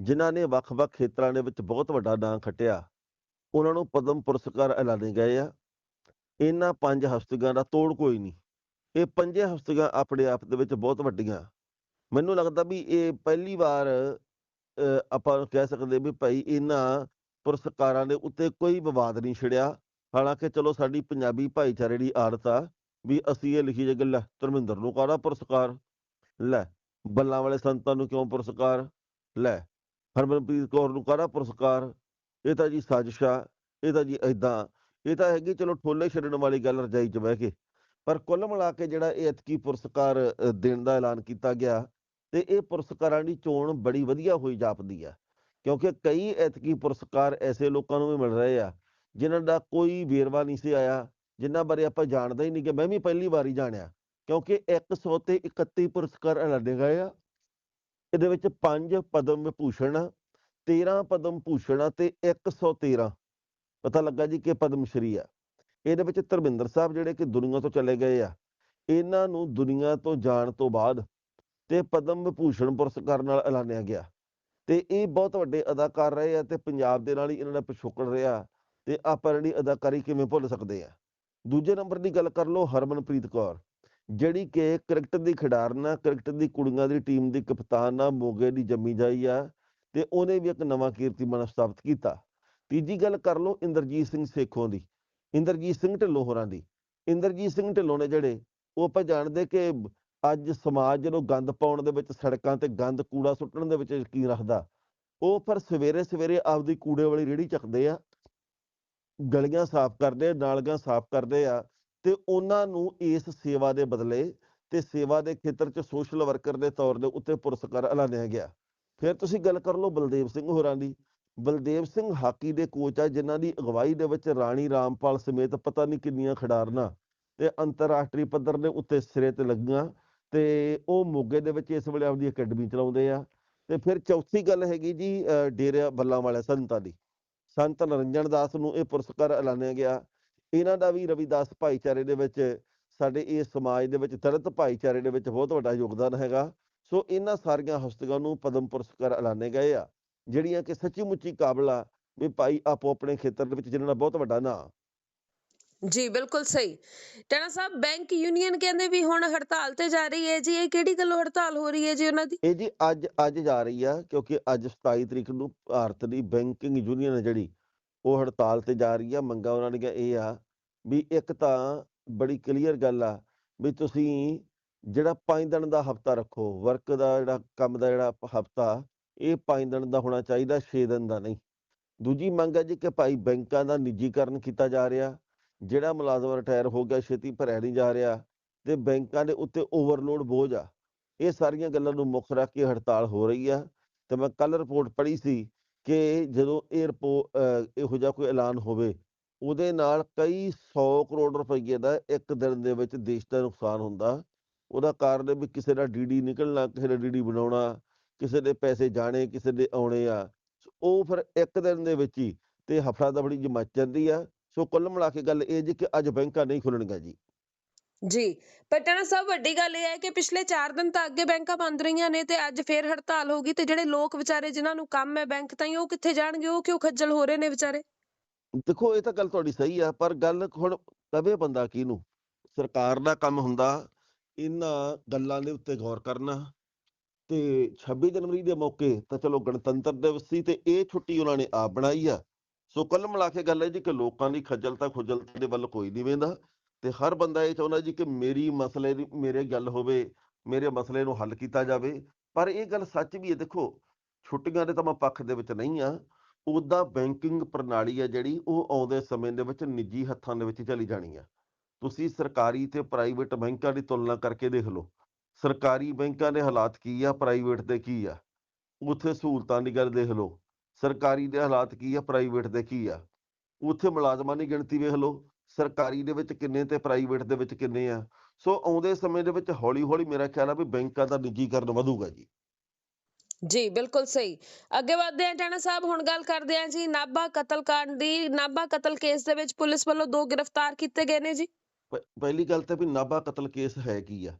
ਜਿਨ੍ਹਾਂ ਨੇ ਵੱਖ-ਵੱਖ ਖੇਤਰਾਂ ਦੇ ਵਿੱਚ ਬਹੁਤ ਵੱਡਾ ਨਾਂ ਖੱਟਿਆ, ਉਹਨਾਂ ਨੂੰ ਪਦਮ ਪੁਰਸਕਾਰ ਐਲਾਨੇ ਗਏ ਆ। ਇਹਨਾਂ ਪੰਜ ਹਸਤੀਆਂ ਦਾ ਤੋੜ ਕੋਈ ਨਹੀਂ। ਇਹ ਪੰਜੇ ਹਸਤੀਆਂ ਆਪਣੇ ਆਪ ਦੇ ਵਿੱਚ ਬਹੁਤ ਵੱਡੀਆਂ। ਮੈਨੂੰ ਲੱਗਦਾ ਵੀ ਇਹ ਪਹਿਲੀ ਵਾਰ ਆਪਾਂ ਕਹਿ ਸਕਦੇ ਵੀ ਭਾਈ ਇਹਨਾਂ ਪੁਰਸਕਾਰਾਂ ਦੇ ਉੱਤੇ ਕੋਈ ਵਿਵਾਦ ਨਹੀਂ ਛਿੜਿਆ। ਹਾਲਾਂਕਿ ਚਲੋ ਸਾਡੀ ਪੰਜਾਬੀ ਭਾਈਚਾਰੇ ਦੀ ਆਦਤ ਆ ਵੀ ਅਸੀਂ ਇਹ ਲਿਖੀ ਜੇ ਗੱਲ ਧਰਮਿੰਦਰ ਨੂੰ ਕਾਹਦਾ ਪੁਰਸਕਾਰ? ਲੈ, ਬੱਲਾਂ ਵਾਲੇ ਸੰਤਾਂ ਨੂੰ ਕਿਉਂ ਪੁਰਸਕਾਰ? ਲੈ, ਹਰਮਨਪ੍ਰੀਤ ਕੌਰ ਨੂੰ ਕਾਹਦਾ ਪੁਰਸਕਾਰ? ਇਹ ਤਾਂ ਜੀ ਸਾਜ਼ਿਸ਼, ਇਹ ਤਾਂ ਜੀ ਏਦਾਂ, ਇਹ ਤਾਂ ਹੈਗੀ ਚਲੋ ਠੋਲੇ ਛੱਡਣ ਵਾਲੀ ਗੱਲ ਰਜਾਈ 'ਚ ਬਹਿ ਕੇ। ਪਰ ਕੁੱਲ ਮਿਲਾ ਕੇ ਜਿਹੜਾ ਇਹ ਐਤਕੀ ਪੁਰਸਕਾਰ ਦੇਣ ਦਾ ਐਲਾਨ ਕੀਤਾ ਗਿਆ ਤੇ ਇਹ ਪੁਰਸਕਾਰਾਂ ਦੀ ਚੋਣ ਬੜੀ ਵਧੀਆ ਹੋਈ ਜਾਪਦੀ ਆ। ਕਿਉਂਕਿ ਕਈ ਐਤਕੀ ਪੁਰਸਕਾਰ ਐਸੇ ਲੋਕਾਂ ਨੂੰ ਵੀ ਮਿਲ ਰਹੇ ਆ, ਜਿਨ੍ਹਾਂ ਦਾ ਕੋਈ ਵੇਰਵਾ ਨਹੀਂ ਸੀ ਆਇਆ, ਜਿਨ੍ਹਾਂ ਬਾਰੇ ਆਪਾਂ ਜਾਣਦੇ ਹੀ ਨਹੀਂ ਕਿ ਮੈਂ ਵੀ ਪਹਿਲੀ ਵਾਰੀ ਜਾਣਿਆ। ਕਿਉਂਕਿ 100 ਤੇ 31 ਪੁਰਸਕਾਰ ਐਲਾਨੇ ਗਏ ਆ। ਇਹਦੇ ਵਿੱਚ 5 ਪਦਮ ਵਿਭੂਸ਼ਣ ਆ 13 ਪਦਮ ਭੂਸ਼ਣ ਆ ਤੇ 113 ਪਤਾ ਲੱਗਾ ਜੀ ਕਿ ਪਦਮ ਸ਼੍ਰੀ ਆ। ਇਹਦੇ ਵਿੱਚ ਧਰਮਿੰਦਰ ਸਾਹਿਬ ਜਿਹੜੇ ਕਿ ਦੁਨੀਆ ਤੋਂ ਚਲੇ ਗਏ ਆ। ਇਹਨਾਂ ਨੂੰ ਦੁਨੀਆ ਤੋਂ ਜਾਣ ਤੋਂ ਬਾਅਦ ਤੇ ਪਦਮ ਵਿਭੂਸ਼ਣ ਪੁਰਸਕਾਰ ਨਾਲ ਐਲਾਨਿਆ ਗਿਆ। ਤੇ ਇਹ ਬਹੁਤ ਵੱਡੇ ਅਦਾਕਾਰ ਰਹੇ ਆ ਤੇ ਪੰਜਾਬ ਦੇ ਨਾਲ ਹੀ ਇਹਨਾਂ ਦਾ ਪਿਛੋਕੜ ਰਿਹਾ ਤੇ ਆਪਾਂ ਜਿਹੜੀ ਅਦਾਕਾਰੀ ਕਿਵੇਂ ਭੁੱਲ ਸਕਦੇ ਆ। ਦੂਜੇ ਨੰਬਰ ਦੀ ਗੱਲ ਕਰ ਲਓ ਹਰਮਨਪ੍ਰੀਤ ਕੌਰ, ਜਿਹੜੀ ਕਿ ਕ੍ਰਿਕਟ ਦੀ ਖਿਡਾਰਨ ਆ ਕ੍ਰਿਕਟ ਦੀ ਕੁੜੀਆਂ ਦੀ ਟੀਮ ਦੀ ਕਪਤਾਨ ਆ ਮੋਗੇ ਦੀ ਜੰਮੀ ਜਾਈ ਆ ਤੇ ਉਹਨੇ ਵੀ ਇੱਕ ਨਵਾਂ ਕੀਰਤੀਮਾਨ ਸਥਾਪਿਤ ਕੀਤਾ। ਤੀਜੀ ਗੱਲ ਕਰ ਲਓ ਇੰਦਰਜੀਤ ਸਿੰਘ ਸੇਖੋਂ ਦੀ, ਇੰਦਰਜੀਤ ਸਿੰਘ ਢਿੱਲੋਂ ਹੋਰਾਂ ਦੀ। ਇੰਦਰਜੀਤ ਸਿੰਘ ਢਿੱਲੋਂ ਨੇ ਜਿਹੜੇ, ਉਹ ਆਪਾਂ ਜਾਣਦੇ ਕਿ ਅੱਜ ਸਮਾਜ ਜਦੋਂ ਗੰਦ ਪਾਉਣ ਦੇ ਵਿੱਚ, ਸੜਕਾਂ ਤੇ ਗੰਦ ਕੂੜਾ ਸੁੱਟਣ ਦੇ ਵਿੱਚ ਯਕੀਨ ਰੱਖਦਾ। ਉਹ ਪਰ ਸਵੇਰੇ ਸਵੇਰੇ ਆਪਦੀ ਕੂੜੇ ਵਾਲੀ ਰੇਹੜੀ ਚੱਕਦੇ ਆ, ਗਲੀਆਂ ਸਾਫ਼ ਕਰਦੇ ਆ, ਨਾਲੀਆਂ ਸਾਫ਼ ਕਰਦੇ ਆ ਤੇ ਉਹਨਾਂ ਨੂੰ ਇਸ ਸੇਵਾ ਦੇ ਬਦਲੇ ਤੇ ਸੇਵਾ ਦੇ ਖੇਤਰ 'ਚ ਸੋਸ਼ਲ ਵਰਕਰ ਦੇ ਤੌਰ ਦੇ ਉੱਤੇ ਪੁਰਸਕਾਰ ਐਲਾਨਿਆ ਗਿਆ। ਫਿਰ ਤੁਸੀਂ ਗੱਲ ਕਰ ਲਓ ਬਲਦੇਵ ਸਿੰਘ ਹੋਰਾਂ ਦੀ। ਬਲਦੇਵ ਸਿੰਘ ਹਾਕੀ ਦੇ ਕੋਚ ਆ, ਜਿਨ੍ਹਾਂ ਦੀ ਅਗਵਾਈ ਦੇ ਵਿੱਚ ਰਾਣੀ ਰਾਮਪਾਲ ਸਮੇਤ ਪਤਾ ਨਹੀਂ ਕਿੰਨੀਆਂ ਖਿਡਾਰਨਾਂ ਤੇ ਅੰਤਰਰਾਸ਼ਟਰੀ ਪੱਧਰ ਦੇ ਉੱਤੇ ਸਿਰੇ ਤੇ ਲੱਗੀਆਂ। ਤੇ ਉਹ ਮੋਗੇ ਦੇ ਵਿੱਚ ਇਸ ਵੇਲੇ ਆਪਦੀ ਅਕੈਡਮੀ ਚਲਾਉਂਦੇ ਆ। ਤੇ ਫਿਰ ਚੌਥੀ ਗੱਲ ਹੈਗੀ ਜੀ ਅ, ਬੱਲਾਂ ਵਾਲੇ ਸੰਤਾਂ ਦੀ। ਸੰਤ ਨਰਿੰਜਨ ਦਾਸ ਨੂੰ ਇਹ ਪੁਰਸਕਾਰ ਐਲਾਨਿਆ ਗਿਆ। ਇਹਨਾਂ ਦਾ ਵੀ ਰਵਿਦਾਸ ਭਾਈਚਾਰੇ ਦੇ ਵਿੱਚ ਸਾਡੇ ਇਸ ਸਮਾਜ ਦੇ ਵਿੱਚ ਦਲਿਤ ਭਾਈਚਾਰੇ ਦੇ ਵਿੱਚ ਬਹੁਤ ਵੱਡਾ ਯੋਗਦਾਨ ਹੈਗਾ। ਸੋ ਇਹਨਾਂ ਸਾਰੀਆਂ ਹਸਤੀਆਂ ਨੂੰ ਪਦਮ ਪੁਰਸਕਾਰ ਐਲਾਨੇ ਗਏ ਆ ਜਿਹੜੀਆਂ ਕਿ ਸੱਚੀ ਮੁੱਚੀ ਕਾਬਲ ਆ ਵੀ ਭਾਈ ਆਪੋ ਆਪਣੇ ਖੇਤਰ ਦੇ ਵਿੱਚ ਜਿਹਨਾਂ ਦਾ ਬਹੁਤ ਵੱਡਾ ਨਾਂ ਜੀ, ਬਿਲਕੁਲ ਸਹੀ। ਟਣਾ ਸਾਹਿਬ, ਬੈਂਕ ਯੂਨੀਅਨ ਕਹਿੰਦੇ ਵੀ ਹੁਣ ਹੜਤਾਲ ਤੇ ਜਾ ਰਹੀ ਹੈ ਜੀ, ਇਹ ਕਿਹੜੀ ਗੱਲੋਂ ਹੜਤਾਲ ਹੋ ਰਹੀ ਹੈ ਜੀ ਉਹਨਾਂ ਦੀ? ਇਹ ਜੀ ਅੱਜ ਅੱਜ ਜਾ ਰਹੀ ਆ, ਕਿਉਂਕਿ ਅੱਜ 27 ਤਰੀਕ ਨੂੰ ਭਾਰਤ ਦੀ ਬੈਂਕਿੰਗ ਯੂਨੀਅਨ ਹੈ ਜਿਹੜੀ, ਉਹ ਹੜਤਾਲ ਤੇ ਜਾ ਰਹੀ ਆ, ਮੰਗਾਂ ਉਹਨਾਂ ਦੀਆਂ ਇਹ ਆ ਵੀ ਇੱਕ ਤਾਂ ਬੜੀ ਕਲੀਅਰ ਗੱਲ ਆ ਵੀ ਤੁਸੀਂ ਜਿਹੜਾ 5 ਦਿਨ ਦਾ ਹਫਤਾ ਰੱਖੋ, ਵਰਕ ਦਾ ਜਿਹੜਾ ਕੰਮ ਦਾ ਜਿਹੜਾ ਹਫਤਾ, ਇਹ 5 ਦਿਨ ਦਾ ਹੋਣਾ ਚਾਹੀਦਾ 6 ਦਿਨ ਦਾ ਨਹੀਂ। ਦੂਜੀ ਮੰਗ ਹੈ ਜੀ ਕਿ ਭਾਈ ਬੈਂਕਾਂ ਦਾ ਨਿੱਜੀਕਰਨ ਕੀਤਾ ਜਾ ਰਿਹਾ ਜਿਹੜਾ ਮੁਲਾਜ਼ਮ ਰਿਟਾਇਰ ਹੋ ਗਿਆ, ਛੇਤੀ ਭਰਿਆ ਨਹੀਂ ਜਾ ਰਿਹਾ ਤੇ ਬੈਂਕਾਂ ਦੇ ਉੱਤੇ ਓਵਰਲੋਡ ਬੋਝ ਆ। ਇਹ ਸਾਰੀਆਂ ਗੱਲਾਂ ਨੂੰ ਮੁੱਖ ਰੱਖ ਕੇ ਹੜਤਾਲ ਹੋ ਰਹੀ ਆ ਤੇ ਮੈਂ ਕੱਲ ਰਿਪੋਰਟ ਪੜ੍ਹੀ ਸੀ ਕਿ ਜਦੋਂ ਇਹ ਇਹੋ ਜਿਹਾ ਕੋਈ ਐਲਾਨ ਹੋਵੇ, ਉਹਦੇ ਨਾਲ ਕਈ 100 ਕਰੋੜ ਰੁਪਏ ਦਾ ਇੱਕ ਦਿਨ ਦੇ ਵਿੱਚ ਦੇਸ਼ ਦਾ ਨੁਕਸਾਨ ਹੁੰਦਾ। ਉਹਦਾ ਕਾਰਨ ਵੀ ਕਿਸੇ ਦਾ ਡੀਡੀ ਨਿਕਲਣਾ, ਕਿਸੇ ਦਾ ਡੀਡੀ ਬਣਾਉਣਾ, ਕਿਸੇ ਦੇ ਪੈਸੇ ਜਾਣੇ, ਕਿਸੇ ਦੇ ਆਉਣੇ ਆ। ਉਹ ਫਿਰ ਇੱਕ ਦਿਨ ਦੇ ਵਿੱਚ ਹੀ ਤੇ ਹਫੜਾ ਦਫੜੀ ਜਮਚ ਜਾਂਦੀ ਆ। ਸੋ ਕੁੱਲ ਮਿਲਾ ਕੇ ਗੱਲ ਇਹ ਜੀ ਕਿ ਅੱਜ ਬੈਂਕਾਂ ਨਹੀਂ ਖੁੱਲਣਗੀਆਂ ਜੀ। ਜੀ ਪਰ ਟਣਾ ਸਾਹਿਬ ਵੱਡੀ ਗੱਲ ਇਹ ਹੈ ਕਿ ਪਿਛਲੇ 4 ਦਿਨ ਤਾਂ ਅੱਗੇ ਬੈਂਕਾਂ ਬੰਦ ਰਹੀਆਂ ਨੇ ਤੇ ਅੱਜ ਫੇਰ ਹੜਤਾਲ ਹੋ ਗਈ ਤੇ ਜਿਹੜੇ ਲੋਕ ਵਿਚਾਰੇ ਜਿਨ੍ਹਾਂ ਨੂੰ ਕੰਮ ਹੈ ਬੈਂਕ ਤਾਈਂ ਉਹ ਕਿੱਥੇ ਜਾਣਗੇ? ਉਹ ਕਿਉਂ ਖੱਜਲ ਹੋ ਰਹੇ ਨੇ ਵਿਚਾਰੇ? ਦੇਖੋ ਇਹ ਤਾਂ ਗੱਲ ਤੁਹਾਡੀ ਸਹੀ ਆ ਪਰ ਗੱਲ ਹੁਣ ਕਵੇ ਬੰਦਾ ਕਿਹਨੂੰ? ਸਰਕਾਰ ਦਾ ਕੰਮ ਹੁੰਦਾ ਇਹਨਾਂ ਗੱਲਾਂ ਦੇ ਉੱਤੇ ਗੌਰ ਕਰਨਾ ਤੇ 26 ਜਨਵਰੀ ਦੇ ਮੌਕੇ ਤਾਂ ਚਲੋ ਗਣਤੰਤਰ ਦਿਵਸ ਸੀ ਤੇ ਇਹ ਛੁੱਟੀ ਉਹਨਾਂ ਨੇ ਆਪ ਬਣਾਈ ਆ। ਸੋ ਕੁੱਲ ਮਿਲਾ ਕੇ ਗੱਲ ਹੈ ਜੀ ਕਿ ਲੋਕਾਂ ਦੀ ਖੱਜਲਤਾ ਖੁਜਲਤਾ ਦੇ ਵੱਲ ਕੋਈ ਨਹੀਂ ਵੇਂਦਾ ਤੇ ਹਰ ਬੰਦਾ ਇਹ ਚਾਹੁੰਦਾ ਜੀ ਕਿ ਮੇਰੀ ਮਸਲੇ ਦੀ, ਮੇਰੇ ਗੱਲ ਹੋਵੇ, ਮੇਰੇ ਮਸਲੇ ਨੂੰ ਹੱਲ ਕੀਤਾ ਜਾਵੇ। ਪਰ ਇਹ ਗੱਲ ਸੱਚ ਵੀ ਹੈ, ਦੇਖੋ, ਛੁੱਟੀਆਂ ਦੇ ਤਾਂ ਮੈਂ ਪੱਖ ਦੇ ਵਿੱਚ ਨਹੀਂ ਆ ਉਹਦਾ ਬੈਂਕਿੰਗ ਪ੍ਰਣਾਲੀ ਹੈ ਜਿਹੜੀ, ਉਹ ਆਉਂਦੇ ਸਮੇਂ ਦੇ ਵਿੱਚ ਨਿੱਜੀ ਹੱਥਾਂ ਦੇ ਵਿੱਚ ਚਲੀ ਜਾਣੀ ਆ। ਤੁਸੀਂ ਸਰਕਾਰੀ ਤੇ ਪ੍ਰਾਈਵੇਟ ਬੈਂਕਾਂ ਦੀ ਤੁਲਨਾ ਕਰਕੇ ਦੇਖ ਲਓ। ਸਰਕਾਰੀ ਬੈਂਕਾਂ ਦੇ ਹਾਲਾਤ ਕੀ ਆ, ਪ੍ਰਾਈਵੇਟ ਦੇ ਕੀ ਆ? ਉੱਥੇ ਸਹੂਲਤਾਂ ਦੀ ਗੱਲ ਦੇਖ ਲਓ। ਸਰਕਾਰੀ ਦੇ ਹਾਲਾਤ ਕੀ ਆ ਪ੍ਰਾਈਵੇਟ ਦੇ ਕੀ ਆ? ਉੱਥੇ ਮੁਲਾਜ਼ਮਾਂ ਦੀ ਗਿਣਤੀ ਵੇਖ ਲਓ ਸਰਕਾਰੀ ਦੇ ਵਿੱਚ ਕਿੰਨੇ ਤੇ ਪ੍ਰਾਈਵੇਟ ਦੇ ਵਿੱਚ ਕਿੰਨੇ ਆ? ਸੋ ਆਉਂਦੇ ਸਮੇਂ ਦੇ ਵਿੱਚ ਹੌਲੀ ਹੌਲੀ ਮੇਰਾ ਖਿਆਲ ਆ ਵੀ ਬੈਂਕਾਂ ਦਾ ਨਿੱਜੀਕਰਨ ਵਧੂਗਾ ਜੀ। ਜੀ ਬਿਲਕੁਲ ਸਹੀ। ਅੱਗੇ ਵਧਦੇ ਹਾਂ ਟਾਣਾ ਸਾਹਿਬ ਹੁਣ ਗੱਲ ਕਰਦੇ ਹਾਂ ਜੀ ਨਾਭਾ ਕਤਲकांड ਦੀ। ਨਾਭਾ ਕਤਲ ਕੇਸ ਦੇ ਵਿੱਚ ਪੁਲਿਸ ਵੱਲੋਂ ਦੋ ਗ੍ਰਿਫਤਾਰ ਕੀਤੇ ਗਏ ਨੇ ਜੀ। ਪਹਿਲੀ ਗੱਲ ਤਾਂ ਵੀ ਨਾਭਾ ਕਤਲ ਕੇਸ ਹੈ ਕੀ ਆ?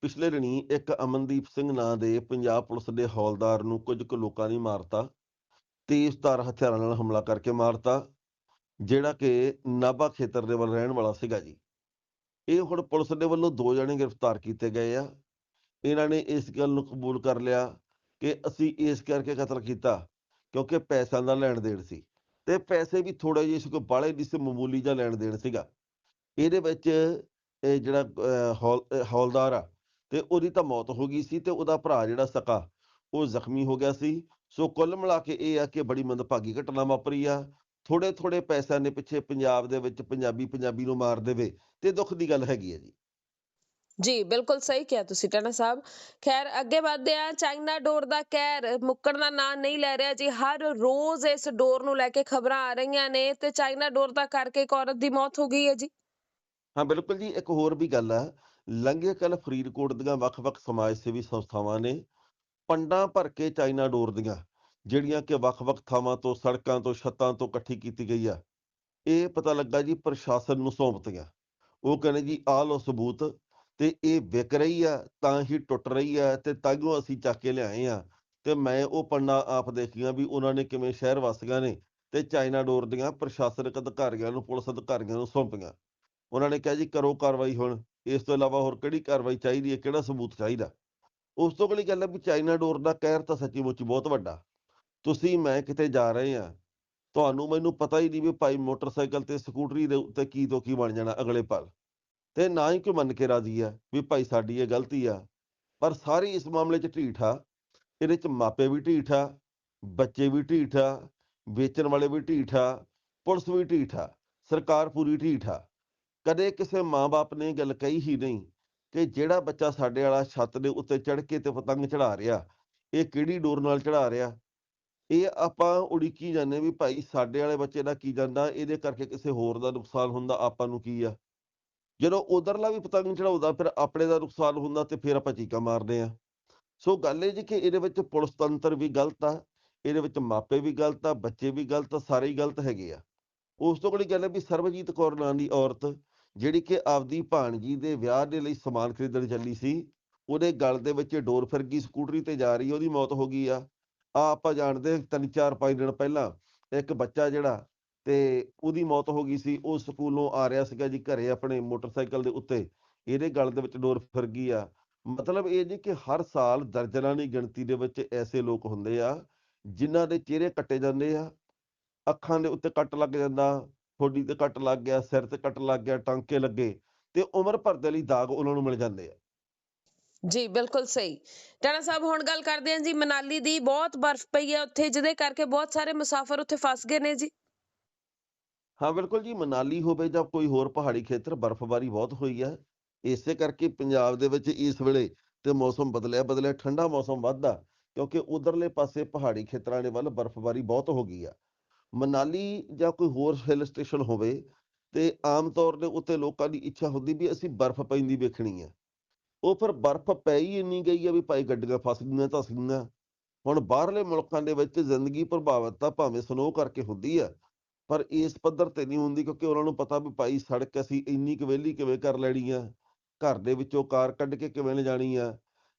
ਪਿਛਲੇ ਦਿਨੀ ਇੱਕ ਅਮਨਦੀਪ ਸਿੰਘ ਨਾਂ ਦੇ ਪੰਜਾਬ ਪੁਲਿਸ ਦੇ ਹੌਲਦਾਰ ਨੂੰ ਕੁਝ ਕੁ ਲੋਕਾਂ ਨੇ ਮਾਰਤਾ। ਤੇਜ਼ਧਾਰ ਹਥਿਆਰਾਂ ਨਾਲ ਹਮਲਾ ਕਰਕੇ ਮਾਰਤਾ ਜਿਹੜਾ ਕਿ ਨਾਭਾ ਖੇਤਰ ਦੇ ਵੱਲ ਰਹਿਣ ਵਾਲਾ ਸੀਗਾ ਜੀ। ਇਹ ਹੁਣ ਪੁਲਿਸ ਦੇ ਵੱਲੋਂ ਦੋ ਜਣੇ ਗ੍ਰਿਫਤਾਰ ਕੀਤੇ ਗਏ ਆ। ਇਹਨਾਂ ਨੇ ਇਸ ਗੱਲ ਨੂੰ ਕਬੂਲ ਕਰ ਲਿਆ ਕਿ ਅਸੀਂ ਇਸ ਕਰਕੇ ਕਤਲ ਕੀਤਾ ਕਿਉਂਕਿ ਪੈਸਿਆਂ ਦਾ ਲੈਣ ਦੇਣ ਸੀ ਤੇ ਪੈਸੇ ਵੀ ਥੋੜੇ ਜਿਹੇ ਸੀ ਕੋਈ ਬਾਹਲੇ ਦੀ ਸੀ ਮਾਮੂਲੀ ਜਿਹਾ ਲੈਣ ਦੇਣ ਸੀਗਾ। ਇਹਦੇ ਵਿੱਚ ਇਹ ਜਿਹੜਾ ਅਹ, ਹੌਲ ਹੌਲਦਾਰ ਆ ਤੇ ਉਹਦੀ ਤਾਂ ਮੌਤ ਹੋ ਗਈ ਸੀ ਤੇ ਉਹਦਾ ਭਰਾ ਜਿਹੜਾ ਸਕਾ ਉਹ ਜ਼ਖਮੀ ਹੋ ਗਿਆ ਸੀ। ਸੋ ਕੁੱਲ ਮਿਲਾ ਕੇ ਇਹ ਆ ਕਿ ਬੜੀ ਮੰਦਭਾਗੀ ਘਟਨਾ ਵਾਪਰੀ ਆ। ਥੋੜੇ ਥੋੜੇ ਪੈਸਿਆਂ ਦੇ ਪਿੱਛੇ ਪੰਜਾਬ ਦੇ ਵਿੱਚ ਪੰਜਾਬੀ ਪੰਜਾਬੀ ਨੂੰ ਮਾਰ ਦੇਵੇ ਤੇ ਦੁੱਖ ਦੀ ਗੱਲ ਹੈਗੀ ਹੈ ਜੀ। ਜੀ ਬਿਲਕੁਲ ਸਹੀ ਕਿਹਾ ਤੁਸੀਂ ਟਾਣਾ ਸਾਹਿਬ। ਖੈਰ ਅੱਗੇ ਵਧਦੇ ਹਾਂ। ਚਾਈਨਾ ਡੋਰ ਦਾ ਕਹਿਰ ਮੁੱਕਣ ਦਾ ਨਾਂ ਨਹੀਂ ਲੈ ਰਿਹਾ ਜੀ। ਹਰ ਰੋਜ਼ ਇਸ ਡੋਰ ਨੂੰ ਲੈ ਕੇ ਖਬਰਾਂ ਆ ਰਹੀਆਂ ਨੇ ਤੇ ਚਾਈਨਾ ਡੋਰ ਦਾ ਕਰਕੇ ਇੱਕ ਔਰਤ ਦੀ ਮੌਤ ਹੋ ਗਈ ਹੈ ਜੀ। ਹਾਂ ਬਿਲਕੁਲ ਜੀ। ਇੱਕ ਹੋਰ ਵੀ ਗੱਲ ਆ। ਲੰਘੇ ਕੱਲ ਫਰੀਦਕੋਟ ਦੀਆਂ ਵੱਖ-ਵੱਖ ਸਮਾਜ ਸੇਵੀ ਸੰਸਥਾਵਾਂ ਨੇ ਪੰਡਾਂ ਭਰ ਕੇ ਚਾਈਨਾ ਡੋਰ ਦੀਆਂ ਜਿਹੜੀਆਂ ਕਿ ਵੱਖ-ਵੱਖ ਥਾਵਾਂ ਤੋਂ, ਸੜਕਾਂ ਤੋਂ, ਛੱਤਾਂ ਤੋਂ ਇਕੱਠੀ ਕੀਤੀ ਗਈ ਆ। ਇਹ ਪਤਾ ਲੱਗਾ ਜੀ ਪ੍ਰਸ਼ਾਸਨ ਨੂੰ ਸੌਂਪਤੀਆਂ। ਉਹ ਕਹਿੰਦੇ ਜੀ, ਆਹ ਲਓ ਸਬੂਤ, ਤੇ ਇਹ ਵਿਕ ਰਹੀ ਆ, ਤਾਂ ਹੀ ਟੁੱਟ ਰਹੀ ਆ, ਤੇ ਤਾਂਹੀਓ ਅਸੀਂ ਚੱਕ ਕੇ ਲਿਆਏ ਆ। ਤੇ ਮੈਂ ਉਹ ਪੰਡਾਂ ਆਪ ਦੇਖੀਆਂ ਵੀ ਉਹਨਾਂ ਨੇ ਕਿਵੇਂ ਸ਼ਹਿਰ ਵਾਸੀਆਂ ਨੇ, ਤੇ ਚਾਈਨਾ ਡੋਰ ਦੀਆਂ ਪ੍ਰਸ਼ਾਸਨਿਕ ਅਧਿਕਾਰੀਆਂ ਨੂੰ, ਪੁਲਿਸ ਅਧਿਕਾਰੀਆਂ ਨੂੰ ਸੌਂਪੀਆਂ। ਉਹਨਾਂ ਨੇ ਕਿਹਾ ਜੀ, ਕਰੋ ਕਾਰਵਾਈ ਹੁਣ। ਇਸ ਤੋਂ ਇਲਾਵਾ ਹੋਰ ਕਿਹੜੀ ਕਾਰਵਾਈ ਚਾਹੀਦੀ ਹੈ, ਕਿਹੜਾ ਸਬੂਤ ਚਾਹੀਦਾ? ਉਸ ਤੋਂ ਅਗਲੀ ਗੱਲ ਹੈ ਵੀ ਚਾਈਨਾ ਡੋਰ ਦਾ ਕਹਿਰ ਤਾਂ ਸੱਚੀ ਮੁੱਚੀ ਬਹੁਤ ਵੱਡਾ। ਤੁਸੀਂ, ਮੈਂ ਕਿਤੇ ਜਾ ਰਹੇ ਆ ਤੁਹਾਨੂੰ ਮੈਨੂੰ ਪਤਾ ਹੀ ਨਹੀਂ ਵੀ ਭਾਈ ਮੋਟਰਸਾਈਕਲ ਤੇ ਸਕੂਟਰੀ ਦੇ ਉੱਤੇ ਕੀ ਤੋਂ ਕੀ ਬਣ ਜਾਣਾ ਅਗਲੇ ਪਲ। ਤੇ ਨਾ ਹੀ ਕੋਈ ਮੰਨ ਕੇ ਰਾਜ਼ੀ ਆ ਵੀ ਭਾਈ ਸਾਡੀ ਇਹ ਗਲਤੀ ਆ। ਪਰ ਸਾਰੀ ਇਸ ਮਾਮਲੇ 'ਚ ਢੀਠ ਆ। ਇਹਦੇ 'ਚ ਮਾਪੇ ਵੀ ਢੀਠ ਆ, ਬੱਚੇ ਵੀ ਢੀਠ ਆ, ਵੇਚਣ ਵਾਲੇ ਵੀ ਢੀਠ ਆ, ਪੁਲਿਸ ਵੀ ਢੀਠ ਆ, ਸਰਕਾਰ ਪੂਰੀ ਢੀਠ ਆ। ਕਦੇ ਕਿਸੇ ਮਾਂ-ਬਾਪ ਨੇ ਗੱਲ ਕਹੀ ਹੀ ਨਹੀਂ ਕਿ ਜਿਹੜਾ ਬੱਚਾ ਸਾਡੇ ਵਾਲਾ ਛੱਤ ਦੇ ਉੱਤੇ ਚੜ੍ਹ ਕੇ ਤੇ ਪਤੰਗ ਚੜਾ ਰਿਹਾ, ਇਹ ਕਿਹੜੀ ਡੋਰ ਨਾਲ ਚੜਾ ਰਿਹਾ? ਇਹ ਆਪਾਂ ਉਡੀਕੀ ਜਾਂਦੇ ਵੀ ਭਾਈ ਸਾਡੇ ਵਾਲੇ ਬੱਚੇ ਦਾ ਕੀ ਜਾਂਦਾ, ਇਹਦੇ ਕਰਕੇ ਕਿਸੇ ਹੋਰ ਦਾ ਨੁਕਸਾਨ ਹੁੰਦਾ, ਆਪਾਂ ਨੂੰ ਕੀ ਆ? ਜਦੋਂ ਉਧਰਲਾ ਵੀ ਪਤੰਗ ਚੜਾਉਂਦਾ ਫਿਰ ਆਪਣੇ ਦਾ ਨੁਕਸਾਨ ਹੁੰਦਾ ਤੇ ਫਿਰ ਆਪਾਂ ਚੀਕਾਂ ਮਾਰਦੇ ਆ ਸੋ ਗੱਲ ਇਹ ਜੀ ਕਿ ਇਹਦੇ ਵਿੱਚ ਪੁਲਿਸ ਤੰਤਰ ਵੀ ਗਲਤ ਆ, ਇਹਦੇ ਵਿੱਚ ਮਾਪੇ ਵੀ ਗਲਤ ਆ, ਬੱਚੇ ਵੀ ਗਲਤ ਆ, ਸਾਰੇ ਹੀ ਗਲਤ ਹੈਗੇ ਆ। ਉਸ ਤੋਂ ਅਗਲੀ ਗੱਲ ਹੈ ਵੀ ਸਰਬਜੀਤ ਕੌਰ ਨਾਂ ਦੀ ਔਰਤ ਜਿਹੜੀ ਕਿ ਆਪਦੀ ਭਾਣਜੀ ਦੇ ਵਿਆਹ ਦੇ ਲਈ ਸਮਾਨ ਖਰੀਦਣ ਚੱਲੀ ਸੀ, ਉਹਦੇ ਗਲ ਦੇ ਵਿੱਚ ਡੋਰ ਫਿਰ ਗਈ, ਸਕੂਟਰੀ ਤੇ ਜਾ ਰਹੀ, ਉਹਦੀ ਮੌਤ ਹੋ ਗਈ ਆ। ਆ ਆਪਾਂ ਜਾਣਦੇ ਹਾਂ ਤਿੰਨ ਚਾਰ ਪੰਜ ਦਿਨ ਪਹਿਲਾਂ ਇੱਕ ਬੱਚਾ ਜਿਹੜਾ ਤੇ ਉਹਦੀ ਮੌਤ ਹੋ ਗਈ ਸੀ, ਉਹ ਸਕੂਲੋਂ ਆ ਰਿਹਾ ਸੀਗਾ ਜੀ ਘਰੇ ਆਪਣੇ ਮੋਟਰਸਾਈਕਲ ਦੇ ਉੱਤੇ। ਇਹਦੇ ਗਲ ਦੇ ਵਿੱਚ ਡੋਰ ਫਿਰ ਗਈ ਆ। ਮਤਲਬ ਇਹ ਜੀ ਕਿ ਹਰ ਸਾਲ ਦਰਜਨਾਂ ਦੀ ਗਿਣਤੀ ਦੇ ਵਿੱਚ ਐਸੇ ਲੋਕ ਹੁੰਦੇ ਆ, ਜਿਨ੍ਹਾਂ ਦੇ ਚਿਹਰੇ ਕੱਟੇ ਜਾਂਦੇ ਆ, ਅੱਖਾਂ ਦੇ ਉੱਤੇ ਕੱਟ ਲੱਗ ਜਾਂਦਾ ਠੋਡੀ ਤੇ ਕੱਟ ਲੱਗ ਗਿਆ ਸਿਰ ਤੇ ਕੱਟ ਲੱਗ ਗਿਆ ਟਾਂਕੇ ਲੱਗੇ ਤੇ ਉਮਰ ਭਰ ਦੇ ਲਈ ਦਾਗ ਉਹਨਾਂ ਨੂੰ ਮਿਲ ਜਾਂਦੇ ਆ। ਜੀ ਬਿਲਕੁਲ ਸਹੀ। ਟਾਣਾ ਸਾਹਿਬ ਹੁਣ ਗੱਲ ਕਰਦੇ ਹਾਂ ਜੀ ਮਨਾਲੀ ਦੀ ਬਹੁਤ ਬਰਫ਼ ਪਈ ਹੈ ਉੱਥੇ ਜਿਹਦੇ ਕਰਕੇ ਬਹੁਤ ਸਾਰੇ ਮੁਸਾਫਰ ਉੱਥੇ ਫਸ ਗਏ ਨੇ ਜੀ। ਹਾਂ ਬਿਲਕੁਲ ਜੀ ਮਨਾਲੀ ਹੋਵੇ ਜਾਂ ਕੋਈ ਹੋਰ ਪਹਾੜੀ ਖੇਤਰ ਬਰਫ਼ਬਾਰੀ ਬਹੁਤ ਹੋਈ ਆ ਇਸੇ ਕਰਕੇ ਪੰਜਾਬ ਦੇ ਵਿੱਚ ਇਸ ਵੇਲੇ ਤੇ ਮੌਸਮ ਬਦਲਿਆ ਬਦਲਿਆ ਠੰਡਾ ਮੌਸਮ ਵੱਧਦਾ ਕਿਉਂਕਿ ਉਧਰਲੇ ਪਾਸੇ ਪਹਾੜੀ ਖੇਤਰਾਂ ਦੇ ਵੱਲ ਬਰਫ਼ਬਾਰੀ ਬਹੁਤ ਹੋ ਗਈ ਆ। ਮਨਾਲੀ ਜਾਂ ਕੋਈ ਹੋਰ ਹਿਲ ਸਟੇਸ਼ਨ ਹੋਵੇ ਤੇ ਆਮ ਤੌਰ ਦੇ ਉੱਤੇ ਲੋਕਾਂ ਦੀ ਇੱਛਾ ਹੁੰਦੀ ਵੀ ਅਸੀਂ ਬਰਫ਼ ਪੈਂਦੀ ਵੇਖਣੀ ਹੈ ਉਹ ਫਿਰ ਬਰਫ਼ ਪੈ ਹੀ ਇੰਨੀ ਗਈ ਆ ਵੀ ਭਾਈ ਗੱਡੀਆਂ ਫਸ ਗਈਆਂ, ਧਸ ਗਈਆਂ। ਹੁਣ ਬਾਹਰਲੇ ਮੁਲਕਾਂ ਦੇ ਵਿੱਚ ਜ਼ਿੰਦਗੀ ਪ੍ਰਭਾਵਿਤ ਤਾਂ ਭਾਵੇਂ ਸਨੋ ਕਰਕੇ ਹੁੰਦੀ ਆ, ਪਰ ਇਸ ਪੱਧਰ ਤੇ ਨਹੀਂ ਹੁੰਦੀ ਕਿਉਂਕਿ ਉਹਨਾਂ ਨੂੰ ਪਤਾ ਵੀ ਭਾਈ ਸੜਕ ਅਸੀਂ ਇੰਨੀ ਕੁ ਵਿਹਲੀ ਕਿਵੇਂ ਕਰ ਲੈਣੀ ਆ, ਘਰ ਦੇ ਵਿੱਚੋਂ ਕਾਰ ਕੱਢ ਕੇ ਕਿਵੇਂ ਲਿਜਾਣੀ ਆ।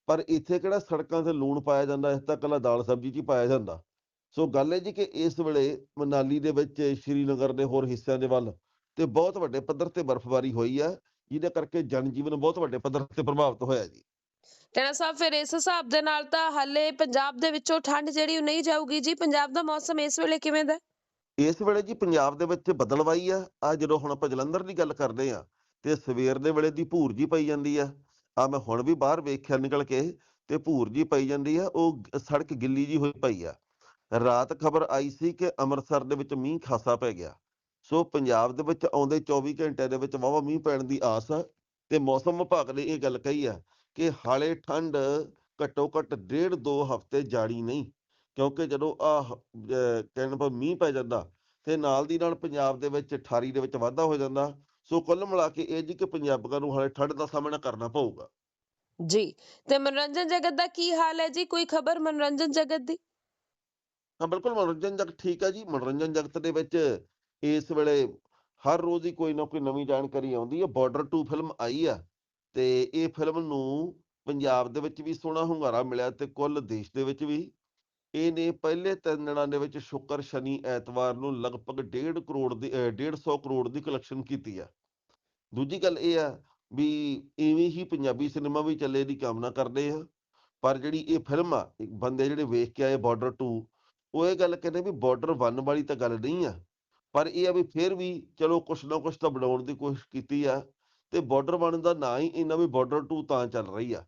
ਪਰ ਇੱਥੇ ਕਿਹੜਾ ਸੜਕਾਂ ਤੇ ਲੂਣ ਪਾਇਆ ਜਾਂਦਾ ਇਸ ਤਾਂ ਇਕੱਲਾ ਦਾਲ ਸਬਜ਼ੀ 'ਚ ਹੀ ਪਾਇਆ ਜਾਂਦਾ। ਸੋ ਗੱਲ ਹੈ ਜੀ ਕਿ ਇਸ ਵੇਲੇ ਮਨਾਲੀ ਦੇ ਵਿੱਚ ਸ਼੍ਰੀਨਗਰ ਦੇ ਹੋਰ ਹਿੱਸਿਆਂ ਦੇ ਵੱਲ ਤੇ ਬਹੁਤ ਵੱਡੇ ਪੱਧਰ ਤੇ ਬਰਫ਼ਬਾਰੀ ਹੋਈ ਆ ਜਿਹਦੇ ਕਰਕੇ ਜਨਜੀਵਨ ਬਹੁਤ ਵੱਡੇ ਪੱਧਰ ਤੇ ਪ੍ਰਭਾਵਿਤ ਹੋਇਆ ਜੀ। ਟਾਣਾ ਸਾਹਿਬ ਫਿਰ ਇਸ ਹਿਸਾਬ ਦੇ ਨਾਲ ਤਾਂ ਹਾਲੇ ਪੰਜਾਬ ਦੇ ਵਿੱਚੋਂ ਠੰਡ ਜਿਹੜੀ ਉਹ ਨਹੀਂ ਜਾਊਗੀ ਜੀ? ਪੰਜਾਬ ਦਾ ਮੌਸਮ ਇਸ ਵੇਲੇ ਕਿਵੇਂ ਦਾ? ਹੈ? ਇਸ ਵੇਲੇ ਜੀ ਪੰਜਾਬ ਦੇ ਵਿੱਚ ਬਦਲਵਾਈ ਆ। ਆ ਜਦੋਂ ਹੁਣ ਆਪਾਂ ਜਲੰਧਰ ਦੀ ਗੱਲ ਕਰਦੇ ਆ ਤੇ ਸਵੇਰ ਦੇ ਵੇਲੇ ਦੀ ਭੂਰ ਜੀ ਪਈ ਜਾਂਦੀ ਆ। ਆ ਮੈਂ ਹੁਣ ਵੀ ਬਾਹਰ ਵੇਖਿਆ ਨਿਕਲ ਕੇ ਤੇ ਭੂਰ ਜੀ ਪਈ ਜਾਂਦੀ ਆ। ਉਹ ਸੜਕ ਗਿੱਲੀ ਜੀ ਹੋਈ ਪਈ ਆ। ਰਾਤ ਖਬਰ ਆਈ ਸੀ ਕਿ ਅੰਮ੍ਰਿਤਸਰ ਦੇ ਵਿੱਚ ਮੀਂਹ ਖਾਸਾ ਪੈ ਗਿਆ। ਸੋ ਪੰਜਾਬ ਦੇ ਵਿੱਚ ਆਉਂਦੇ 24 ਘੰਟਿਆਂ ਦੇ ਵਿੱਚ ਵਾਹਵਾ ਮੀਂਹ ਪੈਣ ਦੀ ਆਸ ਆ ਤੇ ਮੌਸਮ ਵਿਭਾਗ ਨੇ ਇਹ ਗੱਲ ਕਹੀ ਹੈ ਕਿ ਹਾਲੇ ਠੰਡ ਘੱਟੋ ਘੱਟ ਡੇਢ ਦੋ ਹਫ਼ਤੇ ਜਾਣੀ ਨਹੀਂ, ਕਿਉਂਕਿ ਜਦੋਂ ਆ ਕਹਿਣ ਪਰ ਮੀਂਹ ਪੈ ਜਾਂਦਾ ਤੇ ਨਾਲ ਦੀ ਨਾਲ ਪੰਜਾਬ ਦੇ ਵਿੱਚ ਠਾਰੀ ਦੇ ਵਿੱਚ ਵਾਧਾ ਹੋ ਜਾਂਦਾ, ਸੋ ਕੁੱਲ ਮਿਲਾ ਕੇ ਇਹ ਜੀ ਕਿ ਪੰਜਾਬੀਆਂ ਨੂੰ ਹਾਲੇ ਠੰਡ ਦਾ ਸਾਹਮਣਾ ਕਰਨਾ ਪਊਗਾ। ਜੀ, ਤੇ ਮਨੋਰੰਜਨ ਜਗਤ ਦਾ ਕੀ ਹਾਲ ਹੈ ਜੀ? ਕੋਈ ਖਬਰ ਮਨੋਰੰਜਨ ਜਗਤ ਦੀ? ਹਾਂ, ਬਿਲਕੁਲ ਮਨੋਰੰਜਨ ਜਗਤ ਠੀਕ ਹੈ ਜੀ, ਮਨੋਰੰਜਨ ਜਗਤ ਦੇ ਵਿੱਚ ਇਸ ਵੇਲੇ ਹਰ ਰੋਜ਼ ਹੀ ਕੋਈ ਨਾ ਕੋਈ ਨਵੀਂ ਜਾਣਕਾਰੀ ਆਉਂਦੀ ਹੈ ਬਾਰਡਰ 2 ਫਿਲਮ ਆਈ ਆ ਤੇ ਇਹ ਫਿਲਮ ਨੂੰ ਪੰਜਾਬ ਦੇ ਵਿੱਚ ਵੀ ਸੋਹਣਾ ਹੁੰਗਾਰਾ ਮਿਲਿਆ ਤੇ ਕੁੱਲ ਦੇਸ਼ ਦੇ ਵਿੱਚ ਵੀ। ਇਹਨੇ ਪਹਿਲੇ ਤਿੰਨ ਦਿਨਾਂ ਦੇ ਵਿੱਚ ਸ਼ੁੱਕਰ ਸ਼ਨੀ ਐਤਵਾਰ ਨੂੰ ਲਗਭਗ 1.5 ਕਰੋੜ ਦੀ, ਅਹ 150 ਕਰੋੜ ਦੀ ਕਲੈਕਸ਼ਨ ਕੀਤੀ ਆ। ਦੂਜੀ ਗੱਲ ਇਹ ਆ ਵੀ ਇਵੇਂ ਹੀ ਪੰਜਾਬੀ ਸਿਨੇਮਾ ਵੀ ਚੱਲੇ ਦੀ ਕਾਮਨਾ ਕਰਦੇ ਆ, ਪਰ ਜਿਹੜੀ ਇਹ ਫਿਲਮ ਆ, ਇੱਕ ਬੰਦੇ ਜਿਹੜੇ ਵੇਖ ਕੇ ਆਏ ਬਾਰਡਰ 2 ਉਹ ਇਹ ਗੱਲ ਕਹਿੰਦੇ ਵੀ ਬਾਰਡਰ 1 ਵਾਲੀ ਤਾਂ ਗੱਲ ਨਹੀਂ ਆ। ਪਰ ਇਹ ਆ ਵੀ ਫਿਰ ਵੀ ਚਲੋ ਕੁਛ ਨਾ ਕੁਛ ਤਾਂ ਬਣਾਉਣ ਦੀ ਕੋਸ਼ਿਸ਼ ਕੀਤੀ ਆ ਤੇ ਬਾਰਡਰ 1 ਦਾ ਨਾਂ ਹੀ ਇਹਨਾਂ ਵੀ ਬਾਰਡਰ 2 ਤਾਂ ਚੱਲ ਰਹੀ ਆ।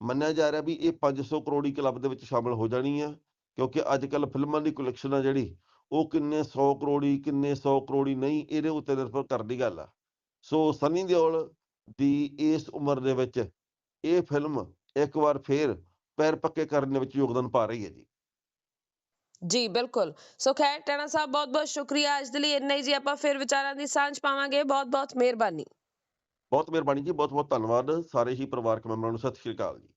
ਮੰਨਿਆ ਜਾ ਰਿਹਾ ਵੀ ਇਹ 500 ਕਰੋੜੀ ਕਲੱਬ ਦੇ ਵਿੱਚ ਸ਼ਾਮਲ ਹੋ ਜਾਣੀ ਆ, ਕਿਉਂਕਿ ਅੱਜ ਕੱਲ ਫਿਲਮਾਂ ਦੀ ਕਲੈਕਸ਼ਨ ਆ ਜਿਹੜੀ, ਉਹ ਕਿੰਨੇ 100 ਕਰੋੜੀ ਕਿੰਨੇ 100 ਕਰੋੜੀ ਨਹੀਂ, ਇਹਦੇ ਉੱਤੇ ਨਿਰਭਰ ਕਰਦੀ ਗੱਲ ਆ। ਸੋ ਸਨੀ ਦਿਓਲ ਦੀ ਇਸ ਉਮਰ ਦੇ ਵਿੱਚ ਇਹ ਫਿਲਮ ਇੱਕ ਵਾਰ ਫੇਰ ਪੈਰ ਪੱਕੇ ਕਰਨ ਦੇ ਵਿੱਚ ਯੋਗਦਾਨ ਪਾ ਰਹੀ ਹੈ ਜੀ। ਜੀ, ਬਿਲਕੁਲ। ਸੋ ਖੈਰ, ਟਣਾ ਸਾਹਿਬ ਬਹੁਤ ਬਹੁਤ ਸ਼ੁਕਰੀਆ। ਅੱਜ ਦੇ ਲਈ ਇੰਨਾ ਹੀ ਜੀ, ਆਪਾਂ ਫਿਰ ਵਿਚਾਰਾਂ ਦੀ ਸਾਂਝ ਪਾਵਾਂਗੇ। ਬਹੁਤ ਬਹੁਤ ਮਿਹਰਬਾਨੀ। ਬਹੁਤ ਮਿਹਰਬਾਨੀ ਜੀ ਬਹੁਤ ਬਹੁਤ ਧੰਨਵਾਦ। ਸਾਰੇ ਹੀ ਪਰਿਵਾਰਕ ਮੈਂਬਰਾਂ ਨੂੰ ਸਤਿ ਸ਼੍ਰੀ ਅਕਾਲ ਜੀ।